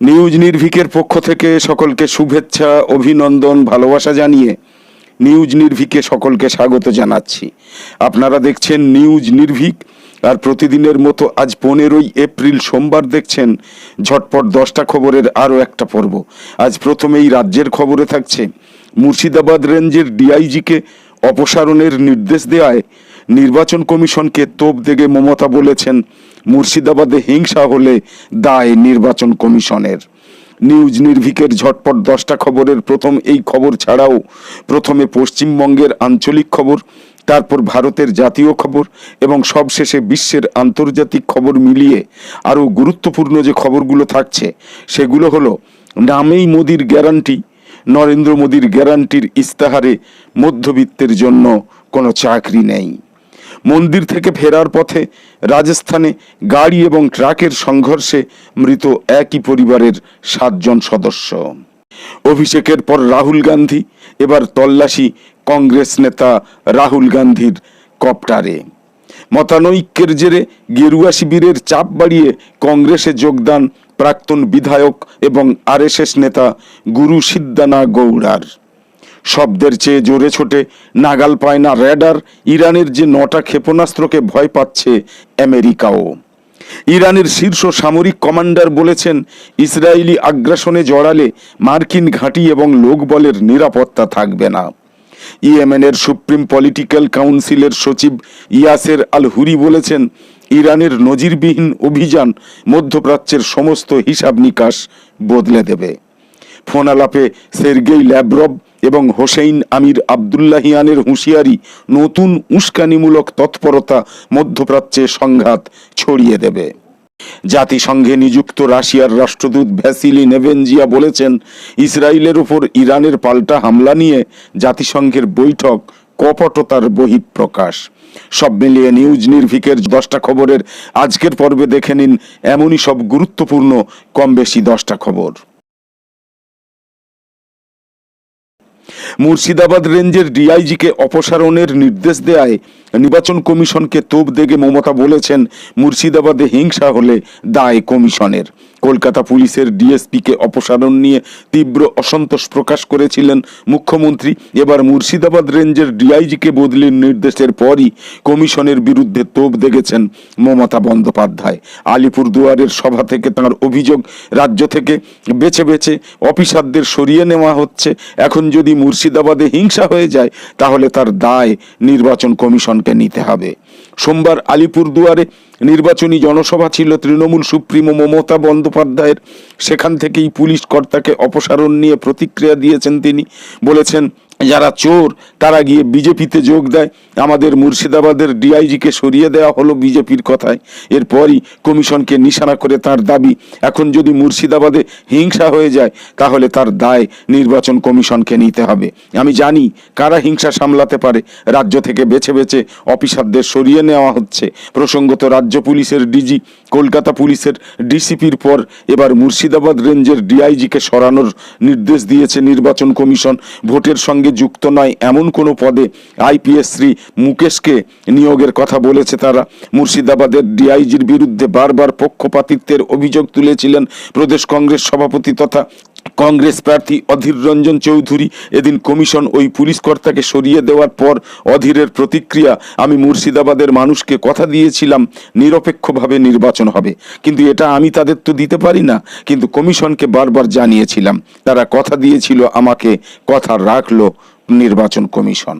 News নির্ভিকের পক্ষ থেকে সকলকে শুভেচ্ছা, অভিনন্দন, ভালোবাসা জানিয়ে নিউজ নির্ভিকে সকলকে স্বাগত জানাচ্ছি। আপনারা দেখছেন নিউজ নির্ভিক, আর প্রতিদিনের মতো আজ পনেরোই এপ্রিল সোমবার দেখছেন ঝটপট দশটা খবরের আরও একটা পর্ব। আজ প্রথমেই রাজ্যের খবরে থাকছে, মুর্শিদাবাদ রেঞ্জের ডিআইজিকে অপসারণের নির্দেশ দেওয়ায় নির্বাচন কমিশনকে তোপ দেগে মমতা বলেছেন মুর্শিদাবাদে হিংসা হলে দায় নির্বাচন কমিশনের। নিউজ নির্ভিকের ঝটপট দশটা খবরের প্রথম এই খবর ছাড়াও প্রথমে পশ্চিমবঙ্গের আঞ্চলিক খবর, তারপর ভারতের জাতীয় খবর এবং সবশেষে বিশ্বের আন্তর্জাতিক খবর মিলিয়ে আরও গুরুত্বপূর্ণ যে খবরগুলো থাকছে, সেগুলো হলো, নামেই মোদির গ্যারান্টি, নরেন্দ্র মোদির গ্যারান্টির ইস্তাহারে মধ্যবিত্তের জন্য কোনো চাকরি নেই। মন্দির থেকে ফেরার পথে রাজস্থানে গাড়ি এবং ট্রাকের সংঘর্ষে মৃত একই পরিবারের সাতজন সদস্য। অভিষেকের পর রাহুল গান্ধী, এবার তল্লাশি কংগ্রেস নেতা রাহুল গান্ধীর কপ্টারে। মতানৈক্যের জেরে গেরুয়া শিবিরের চাপ বাড়িয়ে কংগ্রেসে যোগদান প্রাক্তন বিধায়ক এবং আরএসএস নেতা গুরু সিদ্দানা গৌড়ার। শব্দের চেয়ে জোরে ছোটে। নাগাল পায় না র্যাডার। ইরানের যে নটা ক্ষেপণাস্ত্রকে ভয় পাচ্ছে আমেরিকাও। ইরানের শীর্ষ সামরিক কমান্ডার বলেছেন, ইসরায়েলি আগ্রাসনে জড়ালে মার্কিন ঘাঁটি এবং লোকবলের নিরাপত্তা থাকবে না। ইয়েমেনের সুপ্রিম পলিটিক্যাল কাউন্সিলের সচিব ইয়াসের আল হুরি বলেছেন, ইরানের নজিরবিহীন অভিযান মধ্যপ্রাচ্যের সমস্ত হিসাব নিকাশ বদলে দেবে। ফোনালাপে সের্গেই ল্যাব্রভ এবং হোসেইন আমির আবদুল্লাহিয়ানের হুঁশিয়ারি নতুন উস্কানিমূলক তৎপরতা মধ্যপ্রাচ্যে সংঘাত ছড়িয়ে দেবে। জাতিসংঘে নিযুক্ত রাশিয়ার রাষ্ট্রদূত ভ্যাসিলি নেভেনজিয়া বলেছেন, ইসরায়েলের উপর ইরানের পাল্টা হামলা নিয়ে জাতিসংঘের বৈঠক কপটতার বহিঃপ্রকাশ। সব মিলিয়ে নিউজ নির্ভিকের দশটা খবরের আজকের পর্বে দেখে নিন এমনই সব গুরুত্বপূর্ণ কম বেশি দশটা খবর। মুর্শিদাবাদ রেঞ্জের ডিআইজিকে অপসারণের নির্দেশ দেয় নির্বাচন কমিশনকে তোপ দেগে মমতা বলেছেন, মুর্শিদাবাদে হিংসা হলে দায় কমিশনের। কলকাতা পুলিশের ডিএসপিকে অপসারণ নিয়ে তীব্র অসন্তোষ প্রকাশ করেছিলেন মুখ্যমন্ত্রী। এবার মুর্শিদাবাদ রেঞ্জের ডিআইজিকে বদলির নির্দেশের পরই কমিশনের বিরুদ্ধে তোপ দেখেছেন মমতা বন্দ্যোপাধ্যায়। আলিপুরদুয়ারের সভা থেকে তাঁর অভিযোগ, রাজ্য থেকে বেছে বেছে অফিসারদের সরিয়ে নেওয়া হচ্ছে। এখন যদি মুর্শিদাবাদে হিংসা হয়ে যায়, তাহলে তার দায় নির্বাচন কমিশনকে নিতে হবে। সোমবার আলিপুরদুয়ারে নির্বাচনী জনসভা ছিল। তৃণমূল সুপ্রিমো মমতা বন্দ্যোপাধ্যায়ের সেখান থেকেই পুলিশ কর্তাকে অপসারণ নিয়ে প্রতিক্রিয়া দিয়েছেন তিনি। বলেছেন যারা চোর, তারা গিয়ে বিজেপিতে যোগ দেয়। আমাদের মুর্শিদাবাদের ডিআইজিকে সরিয়ে দেওয়া হলো বিজেপির কথায়। এরপরই কমিশনকে নিশানা করে তার দাবি, এখন যদি মুর্শিদাবাদে হিংসা হয়ে যায়, তাহলে তার দায় নির্বাচন কমিশনকে নিতে হবে। আমি জানি কারা হিংসা সামলাতে পারে। রাজ্য থেকে বেছে বেছে অফিসারদের সরিয়ে নেওয়া হচ্ছে। প্রসঙ্গত রাজ্য পুলিশের ডিজি, কলকাতা পুলিশের ডিসিপির পর এবার মুর্শিদাবাদ রেঞ্জের ডিআইজিকে সরানোর নির্দেশ দিয়েছে নির্বাচন কমিশন। ভোটের সঙ্গে যুক্ত নয়। এমন কোনো পদে আইপিএস শ্রী মুকেশকে নিয়োগের কথা বলেছে তারা। মুর্শিদাবাদের ডিআইজির বিরুদ্ধে বারবার পক্ষপাতিত্বের অভিযোগ তুলেছিলেন প্রদেশ কংগ্রেস সভাপতি তথা কংগ্রেস প্রার্থী অধীর রঞ্জন চৌধুরী। এদিন কমিশন ওই পুলিশ কর্তাকে সরিয়ে দেওয়ার পর অধীরের প্রতিক্রিয়া, আমি মুর্শিদাবাদের মানুষকে কথা দিয়েছিলাম, নিরপেক্ষভাবে নির্বাচন হবে। কিন্তু এটা আমি তাদের তো দিতে পারি না। কিন্তু কমিশনকে বারবার জানিয়েছিলাম। তারা কথা দিয়েছিল, আমাকে কথা রাখল। নির্বাচন কমিশন।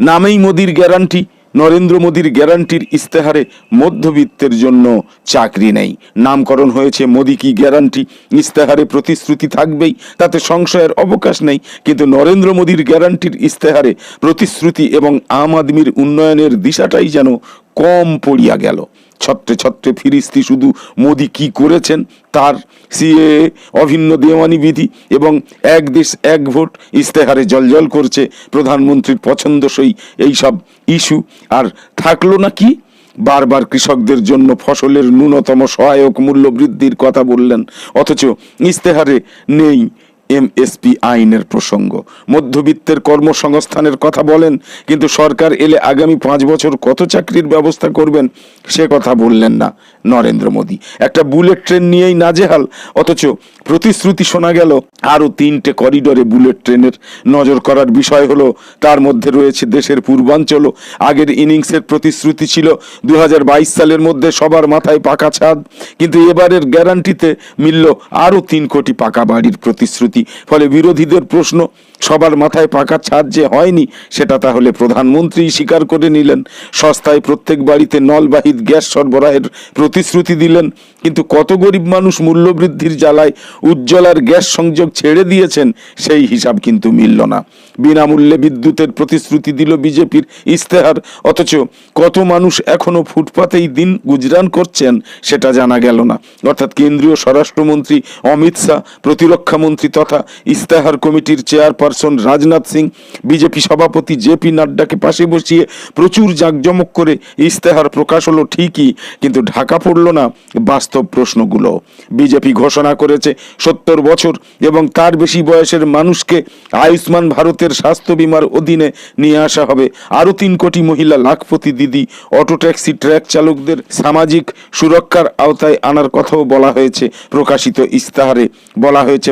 নামেই মোদির গ্যারান্টি, নরেন্দ্র মোদীর গ্যারান্টির ইস্তেহারে মধ্যবিত্তের জন্য চাকরি নেই। নামকরণ হয়েছে মোদি কি গ্যারান্টি, ইস্তেহারে প্রতিশ্রুতি থাকবেই, তাতে সংশয়ের অবকাশ নেই, কিন্তু নরেন্দ্র মোদীর গ্যারান্টির ইস্তেহারে প্রতিশ্রুতি এবং আম আদমির উন্নয়নের দিশাটাই যেন কম পড়িয়া গেল। ছত্রে ছত্রে ফিরিস্তি শুধু মোদি কি করেছেন? তার সিএ অভিন্ন দেওয়ানি বিধি এবং এক দেশ, এক ভোট ইস্তেহারে জলজল করছে প্রধানমন্ত্রীর পছন্দসই এইসব ইস্যু। আর থাকল না কি? বারবার কৃষকদের জন্য ফসলের ন্যূনতম সহায়ক মূল্য বৃদ্ধির কথা বললেন। অথচ ইস্তেহারে নেই। এমএসপি আইনের প্রসঙ্গ। মধ্যবিত্তের কর্মসংস্থানের কথা বলেন, কিন্তু সরকার এলে আগামী পাঁচ বছর কত চাকরির ব্যবস্থা করবেন সে কথা বললেন না নরেন্দ্র মোদী। একটা বুলেট ট্রেন নিয়েই নাজেহাল, অথচ প্রতিশ্রুতি শোনা গেল, আরও তিনটে করিডোরে বুলেট ট্রেনের নজর করার বিষয় হলো, তার মধ্যে রয়েছে দেশের পূর্বাঞ্চলও আগের ইনিংসের প্রতিশ্রুতি ছিল দু হাজার বাইশ সালের মধ্যে সবার মাথায় পাকা ছাদ, কিন্তু এবারের গ্যারান্টিতে মিলল আরও তিন কোটি পাকা বাড়ির প্রতিশ্রুতি। ফলে বিরোধীদের প্রশ্ন সবার মাথায় পাকা ছাদ যে হয়নি, সেটা তাহলে প্রধানমন্ত্রী স্বীকার করে নিলেন। সস্তায় প্রত্যেক বাড়িতে নলবাহিত গ্যাস সরবরাহের প্রতিশ্রুতি দিলেন। কিন্তু কত গরিব মানুষ মূল্যবৃদ্ধির জ্বালায় উজ্জ্বলার গ্যাস সংযোগ ছেড়ে দিয়েছেন, সেই হিসাব কিন্তু মিলল না। বিনামূল্যে বিদ্যুতের প্রতিশ্রুতি দিল বিজেপির ইস্তেহার অথচ কত মানুষ এখনও ফুটপাতেই দিন গুজরান করছেন, সেটা জানা গেল না। অর্থাৎ কেন্দ্রীয় স্বরাষ্ট্রমন্ত্রী অমিত শাহ, প্রতিরক্ষা মন্ত্রী তথা ইস্তেহার কমিটির চেয়ারপারসন রাজনাথ সিং, বিজেপি সভাপতি জেপি নাড্ডাকে পাশে বসিয়ে প্রচুর জাঁকজমক করে ইস্তেহার প্রকাশ হলো ঠিকই, কিন্তু ঢাকা পড়ল না বাস্তব প্রশ্নগুলো। বিজেপি ঘোষণা করেছে সত্তর বছর এবং তার বেশি বয়সের মানুষকে আয়ুষ্মান ভারতের স্বাস্থ্য বিমার অধীনে নিয়ে আসা হবে। আরও তিন কোটি মহিলা লাখপতি দিদি, অটো ট্যাক্সি ট্র্যাক চালকদের সামাজিক সুরক্ষার আওতায় আনার কথাও বলা হয়েছে, প্রকাশিত ইস্তাহারে। বলা হয়েছে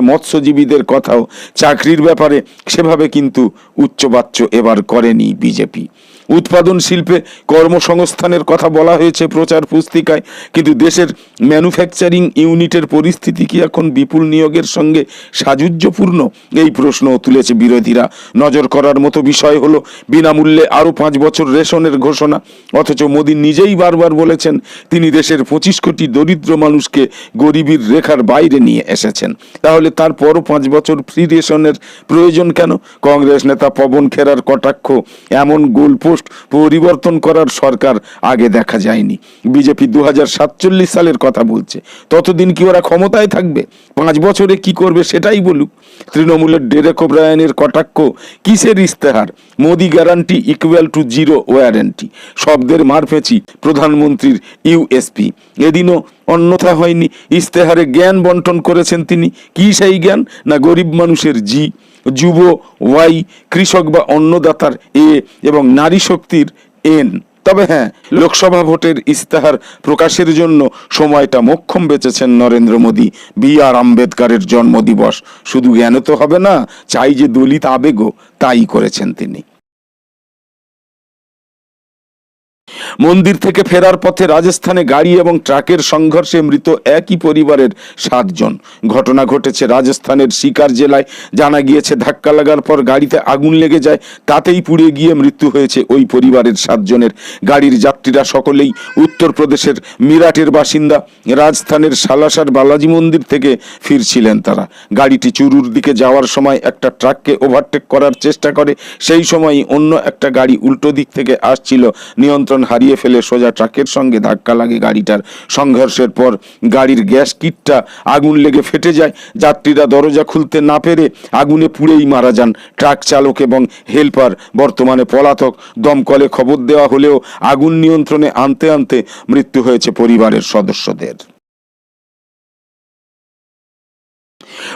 মৎস্যজীবীদের কথাও চাকরির ব্যাপারে সেভাবে কিন্তু উচ্চবাচ্য এবার করেনি বিজেপি। উৎপাদন শিল্পে কর্মসংস্থানের কথা বলা হয়েছে প্রচার পুস্তিকায়। কিন্তু দেশের ম্যানুফ্যাকচারিং ইউনিটের পরিস্থিতি কি এখন বিপুল নিয়োগের সঙ্গে সাযুজ্যপূর্ণ? এই প্রশ্ন তুলেছে বিরোধীরা। নজর করার মতো বিষয় হলো, বিনামূল্যে আরও পাঁচ বছর রেশনের ঘোষণা। অথচ মোদী নিজেই বারবার বলেছেন, তিনি দেশের পঁচিশ কোটি দরিদ্র মানুষকে গরিবীর রেখার বাইরে নিয়ে এসেছেন। তাহলে তারপরও পাঁচ বছর ফ্রি রেশনের প্রয়োজন কেন? কংগ্রেস নেতা পবন খেরার কটাক্ষ, এমন গোলপোস্ট পরিবর্তন করার সরকার আগে দেখা যায়নি। বিজেপি দুহাজার সাতচল্লিশ সালের কথা বলছে। ততদিন কি ওরা ক্ষমতায় থাকবে? পাঁচ বছরে কি করবে সেটাই বলুক। তৃণমূলের ডেরেক ওব্রায়নের কটাক্ষ কিসের ইস্তেহার Modi guarantee equal to zero warranty শব্দের মারফেঁচি প্রধানমন্ত্রীর ইউএসপি এদিনও অন্যথা হয়নি। ইস্তেহারে জ্ঞান বন্টন করেছেন তিনি। কি সেই জ্ঞান? না গরিব মানুষের জি। যুব, ওয়াই, কৃষক বা অন্নদাতার এ এবং নারী শক্তির এন। তবে হ্যাঁ লোকসভা ভোটের ইস্তেহার প্রকাশের জন্য সময়টা মোক্ষম বেঁচেছেন নরেন্দ্র মোদী। বি আর আম্বেদকারের জন্মদিবস। শুধু জ্ঞান তো হবে না, চাই যে দলিত আবেগও তাই করেছেন তিনি। মন্দির থেকে ফেরার পথে রাজস্থানে গাড়ি এবং ট্রাকের সংঘর্ষে মৃত একই পরিবারের সাতজন। ঘটনা ঘটেছে রাজস্থানের শিকার জেলায়। জানা গিয়েছে, ধাক্কা লাগার পর গাড়িতে আগুন লেগে যায়, তাতেই পুড়ে গিয়ে মৃত্যু হয়েছে ওই পরিবারের সাতজনের। গাড়ির যাত্রীরা সকলেই উত্তরপ্রদেশের মিরাটের বাসিন্দা। রাজস্থানের সালাসার বালাজি মন্দির থেকে ফিরছিলেন তারা। গাড়িটি চুরুর দিকে যাওয়ার সময় একটা ট্রাককে ওভারটেক করার চেষ্টা করে। সেই সময় অন্য একটা গাড়ি উল্টো দিক থেকে আসছিল নিয়ন্ত্রণ হারিয়ে ফেলে সোজা ট্রাকের সঙ্গে ধাক্কা লাগে গাড়িটার। সংঘর্ষের পর গাড়ির গ্যাস কিটটা আগুন লেগে ফেটে যায়। যাত্রীরা দরজা খুলতে না পেরে আগুনে পুড়েই মারা যান ট্রাক চালক এবং হেলপার। বর্তমানে পলাতক। দমকলে খবর দেওয়া হলেও আগুন নিয়ন্ত্রণে আনতে আনতে মৃত্যু হয়েছে পরিবারের সদস্যদের।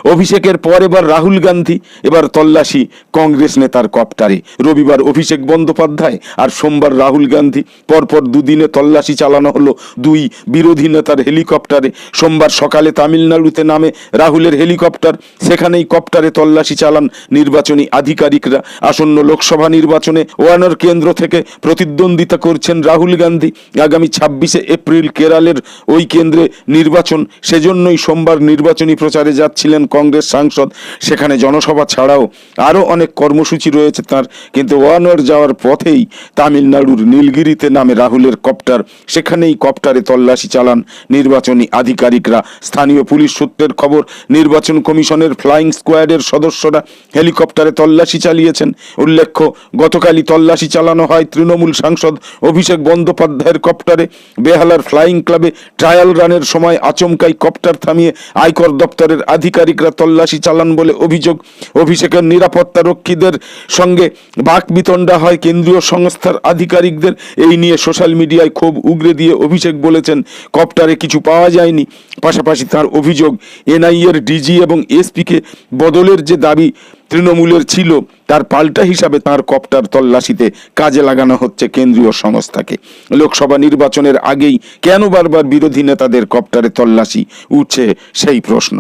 অভিষেকের পর এবার রাহুল গান্ধী, এবার তল্লাশি কংগ্রেস নেতার কপ্টারে। রবিবার অভিষেক বন্দ্যোপাধ্যায় আর সোমবার রাহুল গান্ধী, পরপর দুদিনে তল্লাশি চালানো হলো দুই বিরোধী নেতার হেলিকপ্টারে। সোমবার সকালে তামিলনাড়ুতে নামে রাহুলের হেলিকপ্টার, সেখানেই কপ্টারে তল্লাশি চালান নির্বাচনী আধিকারিকরা। আসন্ন লোকসভা নির্বাচনে ওয়ানার কেন্দ্র থেকে প্রতিদ্বন্দ্বিতা করছেন রাহুল গান্ধী। আগামী ছাব্বিশে এপ্রিল কেরালের ওই কেন্দ্রে নির্বাচন, সেজন্যই সোমবার নির্বাচনী প্রচারে যাচ্ছিলেন কংগ্রেস সাংসদ, সেখানে জনসভা ছাড়াও আরও অনেক কর্মসূচি রয়েছে তার। কিন্তু ওয়ানোর যাওয়ার পথেই তামিলনাড়ুর নীলগিরিতে নামে রাহুলের কপ্টার। সেখানেই কপ্টারে তল্লাশি চালান নির্বাচনী আধিকারিকরা। স্থানীয় পুলিশ সূত্রের খবর, নির্বাচন কমিশনের ফ্লাইং স্কোয়াডের সদস্যরা হেলিকপ্টারে তল্লাশি চালিয়েছেন। উল্লেখ্য, গতকালই তল্লাশি চালানো হয় তৃণমূল সাংসদ অভিষেক বন্দ্যোপাধ্যায়ের কপ্টারে। বেহালার ফ্লাইং ক্লাবে ট্রায়াল রানের সময় আচমকাই কপ্টার থামিয়ে আয়কর দপ্তরের আধিকারিক সাংবাদিকরা তল্লাশি চালান বলে অভিযোগ। অভিষেকের নিরাপত্তা রক্ষীদের সঙ্গে বাকবিতণ্ডা হয়। কেন্দ্রীয় সংস্থার আধিকারিকদের এই নিয়ে সোশ্যাল মিডিয়ায় ক্ষোভ উগরে দিয়ে অভিষেক বলেছেন, কপ্টারে কিছু পাওয়া যায়নি। পাশাপাশি তার অভিযোগ এনআইএর ডিজি এবং এসপিকে বদলের যে দাবি তৃণমূলের ছিল, তার পাল্টা হিসাবে তার কপ্টার তল্লাশিতে কাজে লাগানো হচ্ছে কেন্দ্রীয় সংস্থাকে। লোকসভা নির্বাচনের আগেই কেন বারবার বিরোধী নেতাদের কপ্টারে তল্লাশি উঠছে সেই প্রশ্ন।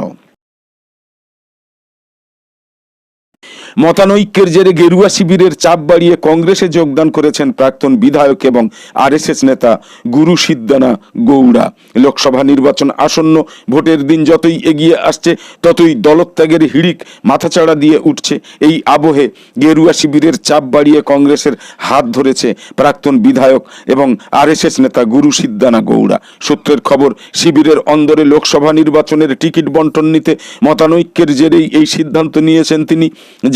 মতানৈক্যের জেরে গেরুয়া শিবিরের চাপ বাড়িয়ে কংগ্রেসে যোগদান করেছেন প্রাক্তন বিধায়ক এবং আরএসএস নেতা গুরু সিদ্দানা গৌড়া। লোকসভা নির্বাচন আসন্ন ভোটের দিন যতই এগিয়ে আসছে, ততই দলত্যাগের হিড়িক মাথাচাড়া দিয়ে উঠছে। এই আবহে গেরুয়া শিবিরের চাপ বাড়িয়ে কংগ্রেসের হাত ধরেছে প্রাক্তন বিধায়ক এবং আরএসএস নেতা গুরু সিদ্দানা গৌড়া। সূত্রের খবর, শিবিরের অন্দরে লোকসভা নির্বাচনের টিকিট বন্টন নিতে মতানৈক্যের জেরেই এই সিদ্ধান্ত নিয়েছেন তিনি।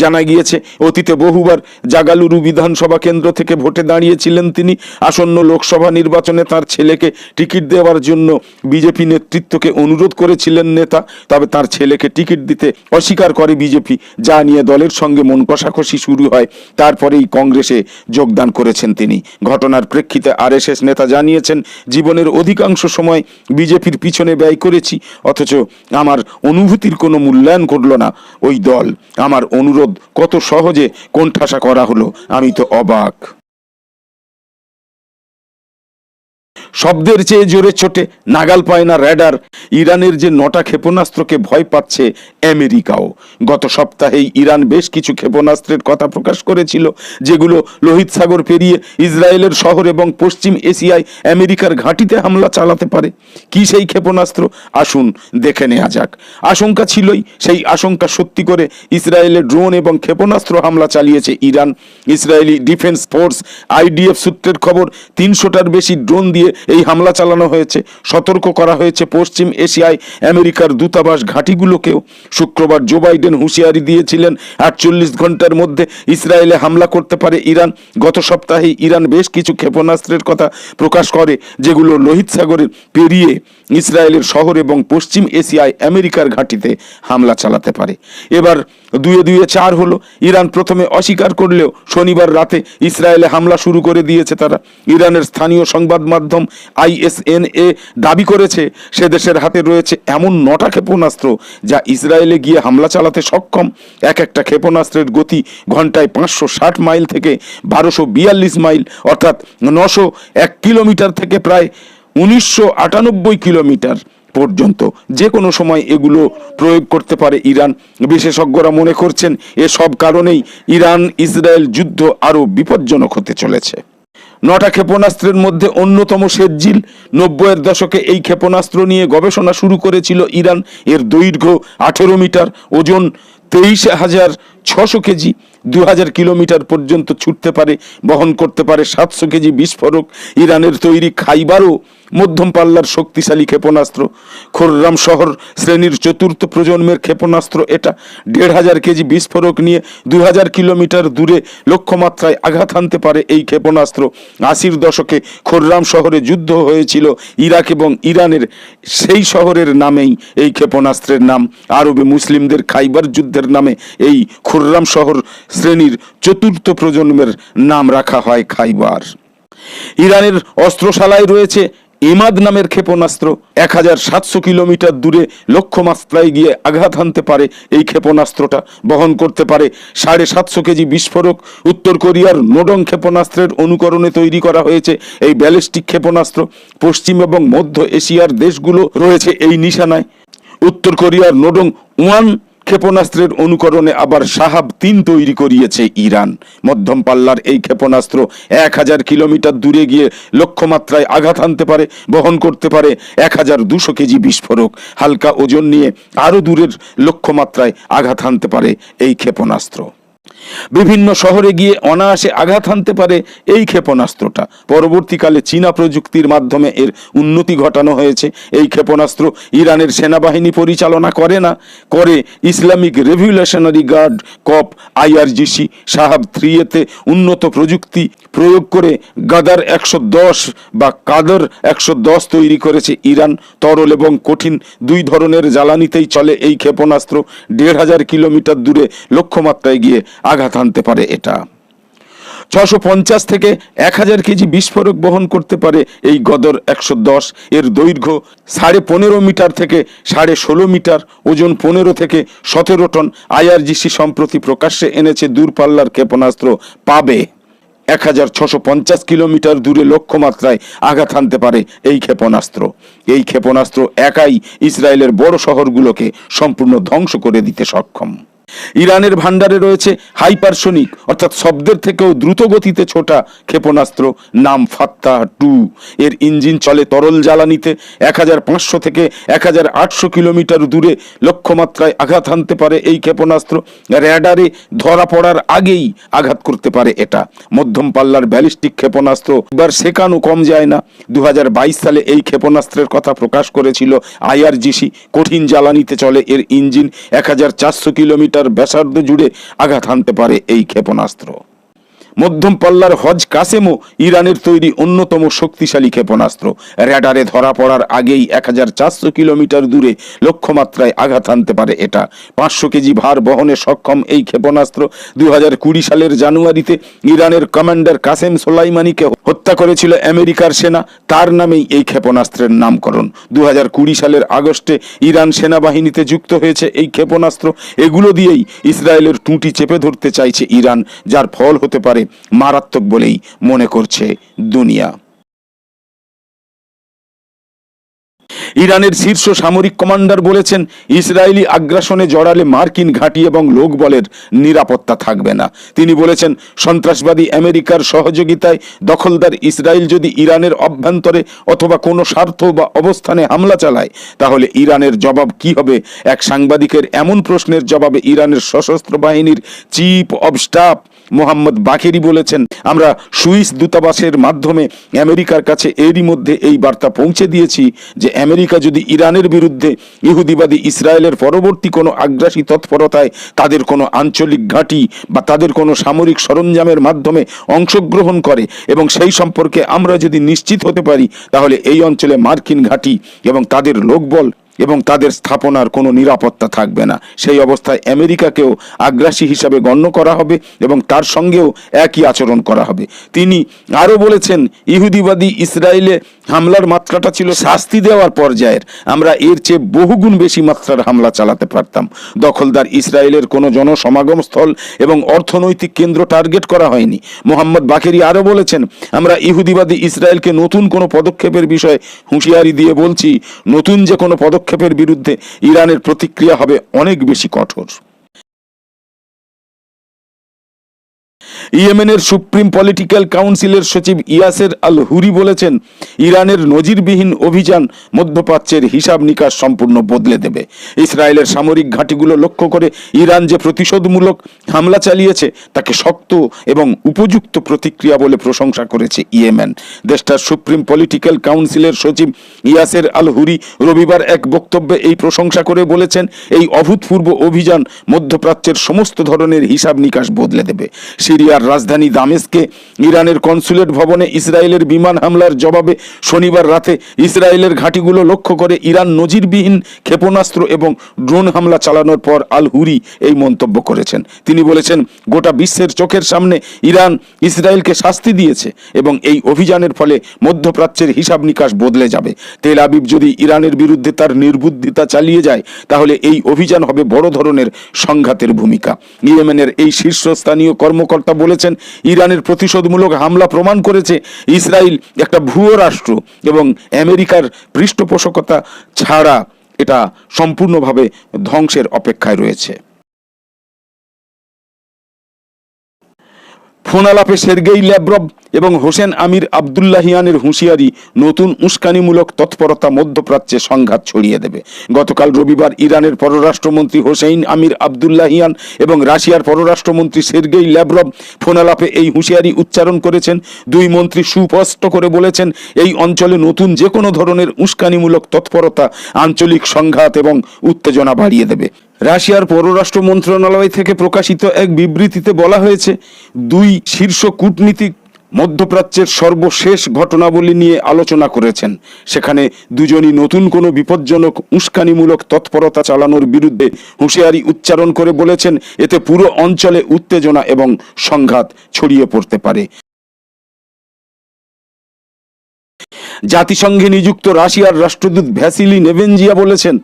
জানা গিয়েছে। অতীতে বহুবার জাগালুরু বিধানসভা কেন্দ্র থেকে ভোটে দাঁড়িয়েছিলেন তিনি। আসন্ন লোকসভা নির্বাচনে তার ছেলেকে টিকিট দেওয়ার জন্য বিজেপি নেতৃত্বকে অনুরোধ করেছিলেন নেতা, তবে তার ছেলেকে টিকিট দিতে অস্বীকার করে বিজেপি, যা নিয়ে দলের সঙ্গে মন কষাকষি শুরু হয়। তারপরেই কংগ্রেসে যোগদান করেছেন তিনি। ঘটনার প্রেক্ষিতে আরএসএস নেতা জানিয়েছেন, জীবনের অধিকাংশ সময় বিজেপির পিছনে ব্যয় করেছি, অথচ আমার অনুভূতির কোনো মূল্যায়ন করল না। ওই দল আমার অনুরোধ কত সহজে কোণঠাসা করা হলো আমি তো অবাক। শব্দের চেয়ে জোরে ছোটে, নাগাল পায় না র্যাডার। ইরানের যে নটা ক্ষেপণাস্ত্রকে ভয় পাচ্ছে আমেরিকাও। গত সপ্তাহেই ইরান বেশ কিছু ক্ষেপণাস্ত্রের কথা প্রকাশ করেছিল, যেগুলো লোহিত সাগর পেরিয়ে ইসরায়েলের শহর এবং পশ্চিম এশিয়ায় আমেরিকার ঘাঁটিতে হামলা চালাতে পারে। কি সেই ক্ষেপণাস্ত্র? আসুন দেখে নেওয়া যাক। আশঙ্কা ছিলই, সেই আশঙ্কা সত্যি করে ইসরায়েলের ড্রোন এবং ক্ষেপণাস্ত্র হামলা চালিয়েছে Iran. Israeli defence force, IDF সূত্রের খবর, তিনশোটার বেশি ড্রোন দিয়ে এই হামলা চালানো হয়েছে। সতর্ক করা হয়েছে পশ্চিম এশিয়ায় আমেরিকার দূতাবাস ঘাঁটিগুলোকেও। শুক্রবার জো বাইডেন হুঁশিয়ারি দিয়েছিলেন, আটচল্লিশ ঘণ্টার মধ্যে ইসরায়েলে হামলা করতে পারে ইরান। গত সপ্তাহে ইরান বেশ কিছু ক্ষেপণাস্ত্রের কথা প্রকাশ করে, যেগুলো লোহিত সাগরের পেরিয়ে ইসরায়েলের শহর এবং পশ্চিম এশিয়ায় আমেরিকার ঘাঁটিতে হামলা চালাতে পারে। এবার দুয়ে দুয়ে চার হলো। ইরান প্রথমে অস্বীকার করলেও শনিবার রাতে ইসরায়েলে হামলা শুরু করে দিয়েছে তারা। ইরানের স্থানীয় সংবাদ মাধ্যম আইএসএনএ দাবি করেছে, সে দেশের হাতে রয়েছে এমন নটা ক্ষেপণাস্ত্র যা ইসরায়েলে গিয়ে হামলা চালাতে সক্ষম। এক একটা ক্ষেপণাস্ত্রের গতি ঘন্টায় পাঁচশো ষাট মাইল থেকে বারোশো বিয়াল্লিশ মাইল, অর্থাৎ নশো এক কিলোমিটার থেকে প্রায় উনিশশো আটানব্বই কিলোমিটার। পর্যন্ত। যে কোনো সময় এগুলো প্রয়োগ করতে পারে ইরান। বিশেষজ্ঞরা মনে করছেন এসব কারণেই ইরান ইসরায়েল যুদ্ধ আরও বিপজ্জনক হতে চলেছে। নটা ক্ষেপণাস্ত্রের মধ্যে অন্যতম শেরজিল নব্বইয়ের দশকে এই ক্ষেপণাস্ত্র নিয়ে গবেষণা শুরু করেছিল ইরান। এর দৈর্ঘ্য আঠেরো মিটার, ওজন তেইশ হাজার ছশো কেজি, দু হাজার কিলোমিটার পর্যন্ত ছুটতে পারে, বহন করতে পারে সাতশো কেজি বিস্ফোরক। ইরানের তৈরি খাইবারও মধ্যম পাল্লার শক্তিশালী ক্ষেপণাস্ত্র। খোররাম শহর শ্রেণির চতুর্থ প্রজন্মের ক্ষেপণাস্ত্র এটা। দেড় হাজার কেজি বিস্ফোরক নিয়ে দু হাজার কিলোমিটার দূরে লক্ষ্যমাত্রায় আঘাত হানতে পারে এই ক্ষেপণাস্ত্র। আশির দশকে খোররাম শহরে যুদ্ধ হয়েছিল ইরাক এবং ইরানের সেই শহরের নামেই এই ক্ষেপণাস্ত্রের নাম। আরবে মুসলিমদের খাইবার যুদ্ধের নামে এই খুররাম শহর শ্রেণির চতুর্থ প্রজন্মের নাম রাখা হয় খাইবার। ইরানের অস্ত্রশালায় রয়েছে ইমাদ নামের ক্ষেপণাস্ত্র এক হাজার সাতশো কিলোমিটার দূরে লক্ষ্যমাত্রায় গিয়ে আঘাত হানতে পারে। এই ক্ষেপণাস্ত্রটা বহন করতে পারে সাড়ে সাতশো কেজি বিস্ফোরক। উত্তর কোরিয়ার নোডং ক্ষেপণাস্ত্রের অনুকরণে তৈরি করা হয়েছে এই ব্যালিস্টিক ক্ষেপণাস্ত্র। পশ্চিম এবং মধ্য এশিয়ার দেশগুলো রয়েছে এই নিশানায়। উত্তর কোরিয়ার নোডং ওয়ান ক্ষেপণাস্ত্রের অনুকরণে আবার সাহাব তিন তৈরি করিয়েছে ইরান। মধ্যম পাল্লার এই ক্ষেপণাস্ত্র এক হাজার কিলোমিটার দূরে গিয়ে লক্ষ্যমাত্রায় আঘাত আনতে পারে, বহন করতে পারে এক হাজার দুশো কেজি বিস্ফোরক। হালকা ওজন নিয়ে আরও দূরের লক্ষ্যমাত্রায় আঘাত আনতে পারে এই ক্ষেপণাস্ত্র। বিভিন্ন শহরে গিয়ে অনায়াসে আঘাত হানতে পারে এই ক্ষেপণাস্ত্রটা। পরবর্তীকালে চীনা প্রযুক্তির মাধ্যমে এর উন্নতি ঘটানো হয়েছে। এই ক্ষেপণাস্ত্র ইরানের সেনাবাহিনী পরিচালনা করে না, করে Islamic revolutionary guard corps IRGC Shahab three এতে উন্নত প্রযুক্তি প্রয়োগ করে গাদার একশো দশ বা কাদর একশো দশ তৈরি করেছে ইরান। তরল এবং কঠিন দুই ধরনের জ্বালানিতেই চলে এই ক্ষেপণাস্ত্র। দেড় হাজার কিলোমিটার দূরে লক্ষ্যমাত্রায় গিয়ে আঘাত হানতে পারে এটা। ছশো পঞ্চাশ থেকে এক হাজার কেজি বিস্ফোরক বহন করতে পারে এই গদর একশো দশ। এর দৈর্ঘ্য সাড়ে পনেরো মিটার থেকে সাড়ে ষোলো মিটার, ওজন পনেরো থেকে সতেরো টন। আইআরজিসি সম্প্রতি প্রকাশ্যে এনেছে দূরপাল্লার ক্ষেপণাস্ত্র পাবে। এক হাজার ছশো পঞ্চাশ কিলোমিটার দূরে লক্ষ্যমাত্রায় আঘাত হানতে পারে এই ক্ষেপণাস্ত্র। এই ক্ষেপণাস্ত্র একাই ইসরায়েলের বড় শহরগুলোকে সম্পূর্ণ ধ্বংস করে দিতে সক্ষম। ইরানের ভান্ডারে রয়েছে হাইপারসোনিক, অর্থাৎ শব্দের থেকেও দ্রুত গতিতে ছোটা ক্ষেপণাস্ত্র নাম ফাত্তা টু। এর ইঞ্জিন চলে তরল জ্বালানিতে এক হাজার পাঁচশো থেকে এক হাজার আটশো কিলোমিটার দূরে লক্ষ্যমাত্রায় আঘাত হানতে পারে এই ক্ষেপণাস্ত্র। র্যাডারে ধরা পড়ার আগেই আঘাত করতে পারে এটা। মধ্যম পাল্লার ব্যালিস্টিক ক্ষেপণাস্ত্র এবার শেখানো কম যায় না। দু হাজার বাইশ সালে এই ক্ষেপণাস্ত্রের কথা প্রকাশ করেছিল আইআরজিসি। কঠিন জ্বালানিতে চলে এর ইঞ্জিন এক হাজার চারশো কিলোমিটার ব্যাসার্ধ জুড়ে আঘাত হানতে পারে এই ক্ষেপণাস্ত্র। মধ্যম পাল্লার হজ কাসেমও ইরানের তৈরি অন্যতম শক্তিশালী ক্ষেপণাস্ত্র। র্যাডারে ধরা পড়ার আগেই এক হাজার চারশো কিলোমিটার দূরে লক্ষ্যমাত্রায় আঘাত আনতে পারে এটা। পাঁচশো কেজি ভার বহনে সক্ষম এই ক্ষেপণাস্ত্র দু হাজার কুড়ি সালের জানুয়ারিতে ইরানের কমান্ডার কাসেম সোলাইমানিকে হত্যা করেছিল আমেরিকার সেনা। তার নামেই এই ক্ষেপণাস্ত্রের নামকরণ। দু হাজার কুড়ি সালের আগস্টে ইরান সেনাবাহিনীতে যুক্ত হয়েছে এই ক্ষেপণাস্ত্র। এগুলো দিয়েই ইসরায়েলের টুঁটি চেপে ধরতে চাইছে ইরান, যার ফল হতে পারে মারাত্মক বলেই মনে করছে দুনিয়া। ইরানের শীর্ষ সামরিক কমান্ডার বলেছেন, ইসরায়েলি আগ্রাসনে জড়ালে মার্কিন ঘাঁটি এবং লোকবলের নিরাপত্তা থাকবে না। তিনি বলেছেন, সন্ত্রাসবাদী আমেরিকার সহযোগিতায় দখলদার ইসরায়েল যদি ইরানের অভ্যন্তরে অথবা কোনো স্বার্থ বা অবস্থানে হামলা চালায়, তাহলে ইরানের জবাব কি হবে? এক সাংবাদিকের এমন প্রশ্নের জবাবে ইরানের সশস্ত্র বাহিনীর chief of staff Mohammad Bagheri বলেছেন, আমরা সুইস দূতাবাসের মাধ্যমে আমেরিকার কাছে এরই মধ্যে এই বার্তা পৌঁছে দিয়েছি যে আমেরিকা যদি ইরানের বিরুদ্ধে ইহুদিবাদী ইসরায়েলের পরবর্তী কোনো আগ্রাসী তৎপরতায় তাদের কোনো আঞ্চলিক ঘাঁটি বা তাদের কোনো সামরিক সরঞ্জামের মাধ্যমে অংশগ্রহণ করে এবং সেই সম্পর্কে আমরা যদি নিশ্চিত হতে পারি, তাহলে এই অঞ্চলে মার্কিন ঘাঁটি এবং তাদের লোকবল এবং তাদের স্থাপনার কোনো নিরাপত্তা থাকবে না। সেই অবস্থায় আমেরিকাকেও আগ্রাসী হিসাবে গণ্য করা হবে এবং তার সঙ্গেও একই আচরণ করা হবে। তিনি আরও বলেছেন, ইহুদিবাদী ইসরায়েলে হামলার মাত্রাটা ছিল শাস্তি দেওয়ার পর্যায়ের। আমরা এর চেয়ে বহুগুণ বেশি মাত্রার হামলা চালাতে পারতাম। দখলদার ইসরায়েলের কোনো জনসমাগম স্থল এবং অর্থনৈতিক কেন্দ্র টার্গেট করা হয়নি। মোহাম্মদ বাকেরি আরও বলেছেন, আমরা ইহুদিবাদী ইসরায়েলকে নতুন কোনো পদক্ষেপের বিষয়ে হুঁশিয়ারি দিয়ে বলছি, নতুন যে কোনো পদক্ষেপের বিরুদ্ধে ইরানের প্রতিক্রিয়া হবে অনেক বেশি কঠোর। ইয়েমেনের সুপ্রিম পলিটিক্যাল কাউন্সিলের সচিব ইয়াসের আল হুরি বলেছেন, ইরানের নজিরবিহীন অভিযান মধ্যপ্রাচ্যের হিসাব নিকাশ সম্পূর্ণ বদলে দেবে। ইসরায়েলের সামরিক ঘাঁটিগুলো লক্ষ্য করে ইরান যে প্রতিশোধমূলক হামলা চালিয়েছে, তাকে শক্ত এবং উপযুক্ত প্রতিক্রিয়া বলে প্রশংসা করেছে ইয়েমেন। দেশটার সুপ্রিম পলিটিক্যাল কাউন্সিলের সচিব ইয়াসের আল হুরি রবিবার এক বক্তব্যে এই প্রশংসা করে বলেছেন, এই অভূতপূর্ব অভিযান মধ্যপ্রাচ্যের সমস্ত ধরনের হিসাব নিকাশ বদলে দেবে। সিরিয়ার রাজধানী দামেস্কে ইরানের কনসুলেট ভবনে ইসরায়েলের বিমান হামলার জবাবে শনিবার রাতে ইসরায়েলের ঘাঁটিগুলো লক্ষ্য করে ইরান নজিরবিহীন ক্ষেপণাস্ত্র এবং ড্রোন হামলা চালানোর পর আল হুরি এই মন্তব্য করেছেন। তিনি বলেছেন, গোটা বিশ্বের চোখের সামনে ইরান ইসরায়েলকে শাস্তি দিয়েছে এবং এই অভিযানের ফলে মধ্যপ্রাচ্যের হিসাব নিকাশ বদলে যাবে। তেল আবিব যদি ইরানের বিরুদ্ধে তার নির্বুদ্ধিতা চালিয়ে যায়, তাহলে এই অভিযান হবে বড় ধরনের সংঘাতের ভূমিকা। ইয়েমেনের এই শীর্ষস্থানীয় কর্মকর্তা বলেছেন, ইরানের প্রতিশোধমূলক হামলা প্রমাণ করেছে ইসরায়েল একটা ভুয়ো রাষ্ট্র এবং আমেরিকার পৃষ্ঠপোষকতা ছাড়া এটা সম্পূর্ণভাবে ধ্বংসের অপেক্ষায় রয়েছে। ফোনালাপে সের্গেই ল্যাব্রব এবং হোসেন আমির আবদুল্লাহিয়ানের হুঁশিয়ারি নতুন উস্কানিমূলক তৎপরতা মধ্যপ্রাচ্যে সংঘাত ছড়িয়ে দেবে। গতকাল রবিবার ইরানের পররাষ্ট্রমন্ত্রী হোসেইন আমির আবদুল্লাহিয়ান এবং রাশিয়ার পররাষ্ট্রমন্ত্রী সের্গেই ল্যাব্রব ফোনালাপে এই হুঁশিয়ারি উচ্চারণ করেছেন। দুই মন্ত্রী সুস্পষ্ট করে বলেছেন, এই অঞ্চলে নতুন যে কোনো ধরনের উস্কানিমূলক তৎপরতা আঞ্চলিক সংঘাত এবং উত্তেজনা বাড়িয়ে দেবে। রাশিয়ার পররাষ্ট্র মন্ত্রণালয় থেকে প্রকাশিত এক বিবৃতিতে বলা হয়েছে, দুই শীর্ষ কূটনীতিক মধ্যপ্রাচ্যের সর্বশেষ ঘটনাবলী নিয়ে আলোচনা করেছেন। সেখানে দুজনই নতুন কোনো বিপজ্জনক, উস্কানিমূলক তৎপরতা চালানোর বিরুদ্ধে হুঁশিয়ারি উচ্চারণ করে বলেছেন। এতে পুরো অঞ্চলে উত্তেজনা এবং সংঘাত ছড়িয়ে পড়তে পারে। জাতিসংঘে নিযুক্ত রাশিয়ার রাষ্ট্রদূত ভ্যাসিলি নেভেনজিয়া বলেছেন,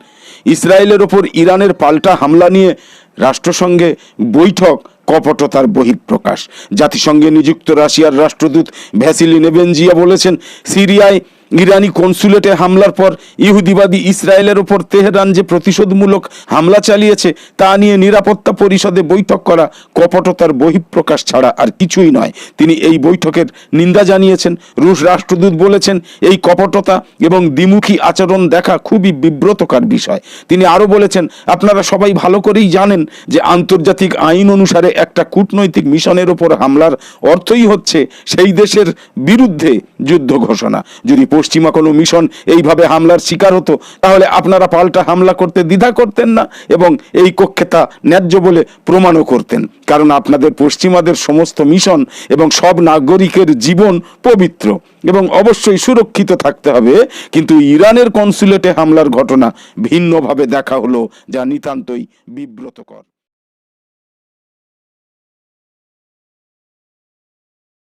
ইসরায়েলের ওপর ইরানের পাল্টা হামলা নিয়ে রাষ্ট্রসংঘে বৈঠক কপটতার বহিঃপ্রকাশ। জাতিসংঘে নিযুক্ত রাশিয়ার রাষ্ট্রদূত ভ্যাসিলি নেবেনজিয়া বলেছেন সিরিয়ায় ইরানি কনসুলেটে হামলার পর ইহুদিবাদী ইসরায়েলের ওপর তেহরান যে প্রতিশোধমূলক হামলা চালিয়েছে, তা নিয়ে নিরাপত্তা পরিষদে বৈঠক করা কপটতার বহিঃপ্রকাশ ছাড়া আর কিছুই নয়। তিনি এই বৈঠকের নিন্দা জানিয়েছেন, রুশ রাষ্ট্রদূত বলেছেন, এই কপটতা এবং দ্বিমুখী আচরণ দেখা খুবই বিব্রতকর বিষয়। তিনি আরও বলেছেন, আপনারা সবাই ভালো করেই জানেন যে আন্তর্জাতিক আইন অনুসারে একটা কূটনৈতিক মিশনের ওপর হামলার অর্থই হচ্ছে সেই দেশের বিরুদ্ধে যুদ্ধ ঘোষণা। যদি পশ্চিমা কোনো মিশন এইভাবে হামলার শিকার হতো, তাহলে আপনারা পাল্টা হামলা করতে দ্বিধা করতেন না এবং এই কক্ষে তা ন্যায্য বলে প্রমাণও করতেন। কারণ আপনাদের পশ্চিমাদের সমস্ত মিশন এবং সব নাগরিকের জীবন পবিত্র এবং অবশ্যই সুরক্ষিত থাকতে হবে। কিন্তু ইরানের কনসুলেটে হামলার ঘটনা ভিন্নভাবে দেখা হলো, যা নিতান্তই বিব্রতকর।